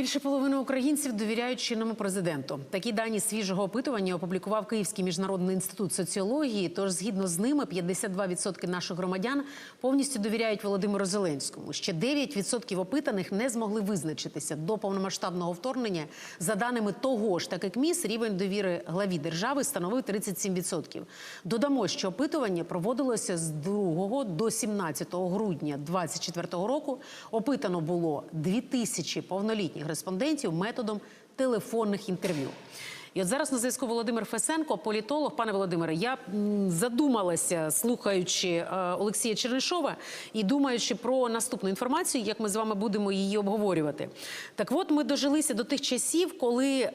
Більше половини українців довіряють чинному президенту. Такі дані свіжого опитування опублікував Київський міжнародний інститут соціології. Тож, згідно з ними, 52% наших громадян повністю довіряють Володимиру Зеленському. Ще 9% опитаних не змогли визначитися до повномасштабного вторгнення. За даними того ж таки КМІС, рівень довіри главі держави становив 37%. Додамо, що опитування проводилося з 2 до 17 грудня 2024 року. Опитано було 2000 повнолітніх респондентів методом телефонних інтерв'ю. І от зараз на зв'язку Володимир Фесенко, політолог. Пане Володимире, я задумалася, слухаючи е, Олексія Чернишова і думаючи про наступну інформацію, як ми з вами будемо її обговорювати. Так от ми дожилися до тих часів, коли е,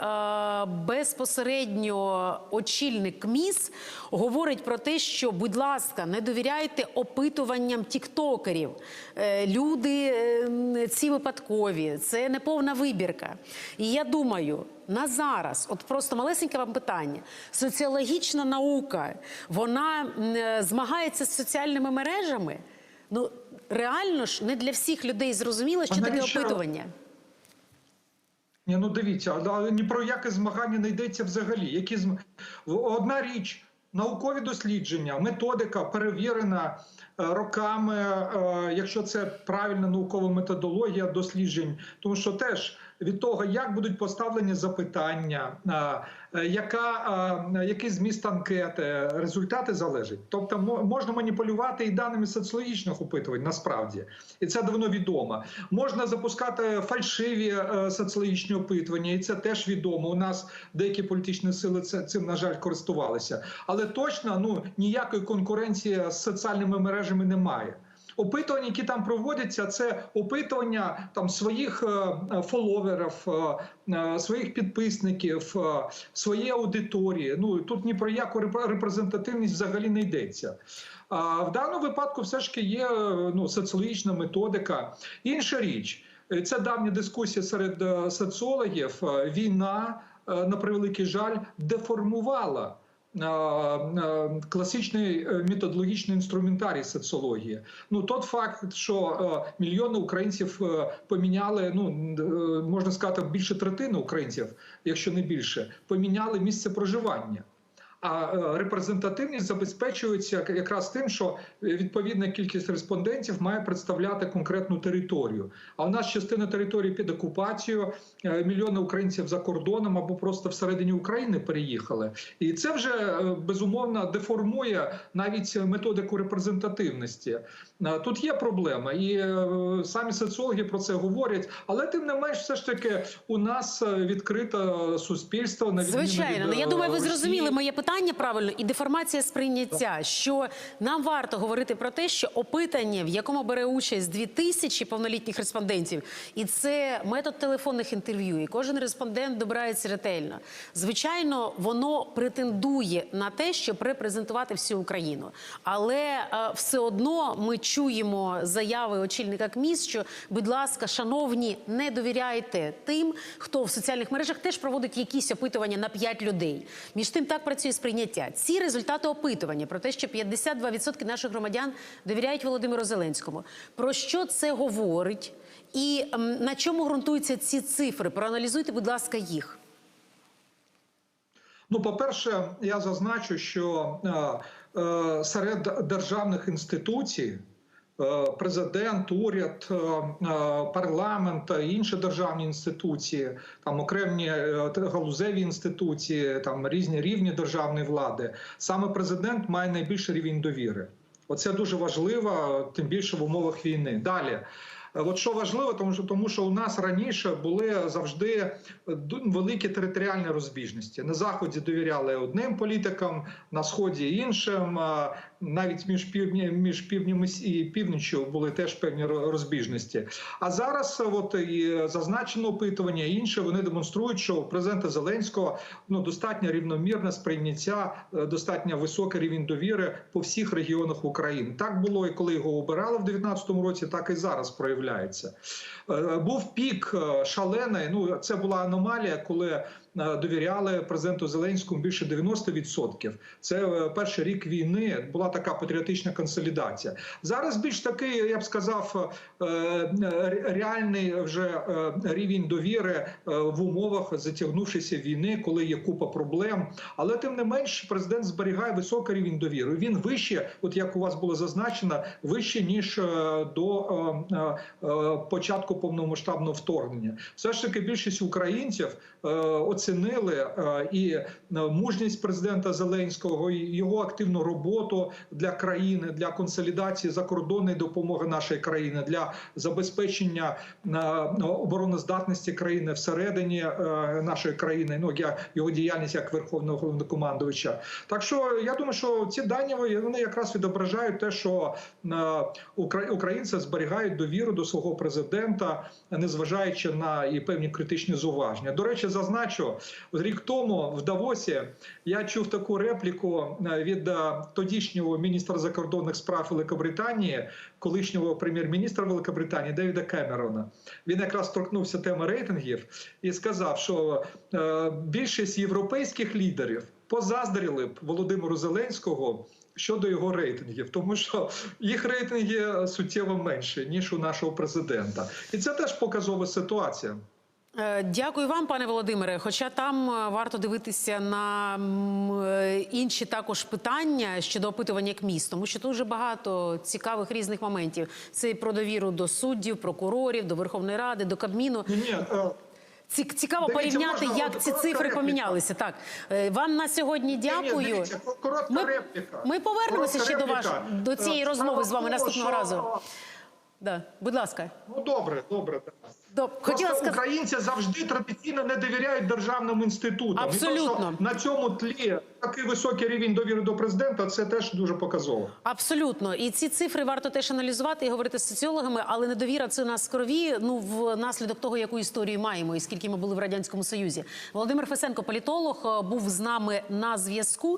безпосередньо очільник МІС говорить про те, що, будь ласка, не довіряйте опитуванням тіктокерів. Е, люди ці випадкові, це неповна вибірка. І я думаю. На зараз, от просто малесеньке вам питання. Соціологічна наука, вона е, змагається з соціальними мережами. Ну реально ж не для всіх людей зрозуміло, що А таке навіщо- опитування. Ні, ну дивіться, але ні про яке змагання не йдеться взагалі. Які зм... Одна річ, наукові дослідження, методика перевірена е, роками, е, якщо це правильна наукова методологія досліджень, тому що теж від того, як будуть поставлені запитання, е, яка, який зміст анкети, результати залежать. Тобто мо- можна маніпулювати і даними соціологічних опитувань, насправді, і це давно відомо. Можна запускати фальшиві е, соціологічні опитування, і це теж відомо. У нас деякі політичні сили цим на жаль користувалися, але точно ну ніякої конкуренції з соціальними мережами немає. Опитування, які там проводяться, це опитування там своїх е, фоловерів, е, е, своїх підписників, своєї аудиторії. Ну тут ні про яку репрезентативність взагалі не йдеться. А в даному випадку все ж таки є ну, соціологічна методика. Інша річ, це давня дискусія серед соціологів. Війна, на превеликий жаль, деформувала. Е, е, Класичний е, методологічний інструментарій соціології. Ну тот факт, що мільйони українців поміняли, ну можна сказати, більше третини українців, якщо не більше, поміняли місце проживання. А е, репрезентативність забезпечується якраз тим, що відповідна кількість респондентів має представляти конкретну територію. А у нас частина території під окупацією, е, мільйони українців за кордоном або просто всередині України переїхали. І це вже е, безумовно деформує навіть методику репрезентативності. Е, Тут є проблема, і е, самі соціологи про це говорять. Але тим не менш, все ж таки, у нас е, відкрите суспільство на Звичайно, від, ну я е, думаю, ви зрозуміли моє питання правильно і деформація сприйняття. Що нам варто говорити про те, що опитання, в якому бере участь 2000 повнолітніх респондентів, і це метод телефонних інтерв'ю, і кожен респондент добирається ретельно. Звичайно, воно претендує на те, щоб репрезентувати всю Україну, але е, все одно ми чуємо заяви очільника КМІС, що, будь ласка, шановні, не довіряйте тим, хто в соціальних мережах теж проводить якісь опитування на 5 людей. Між тим так працює сприйняття. Ці результати опитування про те, що 52% наших громадян довіряють Володимиру Зеленському. Про що це говорить? І ем, на чому ґрунтуються ці цифри? Проаналізуйте, будь ласка, їх. Ну, по-перше, я зазначу, що е, е, серед державних інституцій. Е, Президент, уряд, е, е, парламент, інші державні інституції, там окремі галузеві інституції, там різні рівні державної влади. Саме президент має найбільший рівень довіри. Оце дуже важливо, тим більше в умовах війни. Далі. Е, От що важливо, тому що тому, що у нас раніше були завжди е, великі територіальні розбіжності. На заході довіряли одним політикам, на сході іншим. Навіть між півдні, між півднем і північчю були теж певні розбіжності. А зараз, е, от і зазначено опитування, і інше вони демонструють, що у президента Зеленського ну достатньо рівномірне сприйняття, е, достатньо високий рівень довіри по всіх регіонах України. Так було і коли його обирали в 2019 році, так і зараз проявляється. Виявляється. Е, Був пік е, шалений. Ну це була аномалія, коли довіряли президенту Зеленському більше 90%. Це е, перший рік війни. Була така патріотична консолідація. Зараз більш такий, я б сказав, е, е, реальний вже е, рівень довіри е, в умовах затягнувшися війни, коли є купа проблем. Але тим не менш, президент зберігає високий рівень довіри. Він вище, от як у вас було зазначено, вище ніж е, до е, е, е, початку повномасштабного вторгнення. Все ж таки, більшість українців е, оцінили е, і е, мужність президента Зеленського, і його активну роботу для країни, для консолідації закордонної допомоги нашої країни, для забезпечення е, обороноздатності країни всередині нашої країни. Ну я його діяльність як верховного головнокомандувача. Так що я думаю, що ці дані вони якраз відображають те, що українці зберігають довіру до свого президента, незважаючи на і певні критичні зауваження. До речі, зазначу рік тому в Давосі я чув таку репліку е, від е, тодішнього міністра закордонних справ Великобританії, колишнього прем'єр-міністра Великобританії Девіда Кемерона. Він якраз торкнувся теми рейтингів і сказав, що е, більшість європейських лідерів позаздрили б Володимиру Зеленського. Щодо його рейтингів, тому що їх рейтинги суттєво менші ніж у нашого президента, і це теж показова ситуація. Е, Дякую вам, пане Володимире. Хоча там е, варто дивитися на е, інші також питання щодо опитування як міст, тому що дуже багато цікавих різних моментів. Це і про довіру до суддів, прокурорів, до Верховної Ради, до Кабміну. Ні, ні, Цікаво Дивіться, порівняти, можна як ці цифри репліка? помінялися. Так вам на сьогодні ні, дякую. дивіться, коротка Ми- репліка. ми повернемося Коротка ще до ваш- до цієї розмови з вами тому, наступного що- разу. Да, будь ласка. Ну добре, добре. До, хотіла сказати. українці завжди традиційно не довіряють державним інститутам. Абсолютно. то, що на цьому тлі такий високий рівень довіри до президента, це теж дуже показово. Абсолютно, і ці цифри варто теж аналізувати і говорити з соціологами, але недовіра це у нас крові. Ну внаслідок того, яку історію маємо, і скільки ми були в радянському союзі. Володимир Фесенко, політолог, був з нами на зв'язку.